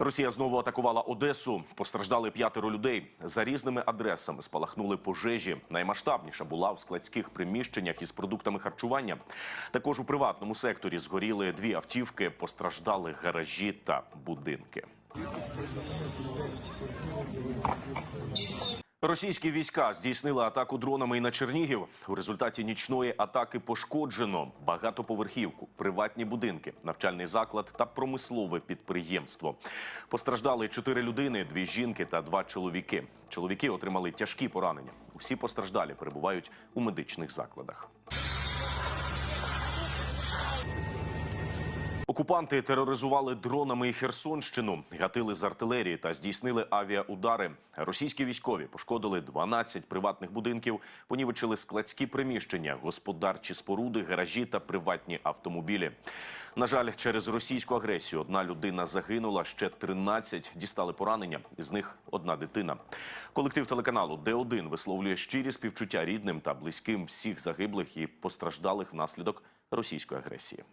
Росія знову атакувала Одесу. Постраждали п'ятеро людей. За різними адресами спалахнули пожежі. Наймасштабніша була в складських приміщеннях із продуктами харчування. Також у приватному секторі згоріли дві автівки, постраждали гаражі та будинки. Російські війська здійснили атаку дронами і на Чернігів. У результаті нічної атаки пошкоджено багатоповерхівку, приватні будинки, навчальний заклад та промислове підприємство. Постраждали чотири людини, дві жінки та два чоловіки. Чоловіки отримали тяжкі поранення. Усі постраждалі перебувають у медичних закладах. Окупанти тероризували дронами Херсонщину, гатили з артилерії та здійснили авіаудари. Російські військові пошкодили 12 приватних будинків, понівечили складські приміщення, господарчі споруди, гаражі та приватні автомобілі. На жаль, через російську агресію одна людина загинула, ще 13 дістали поранення. Із них одна дитина. Колектив телеканалу Д1 висловлює щирі співчуття рідним та близьким всіх загиблих і постраждалих внаслідок російської агресії.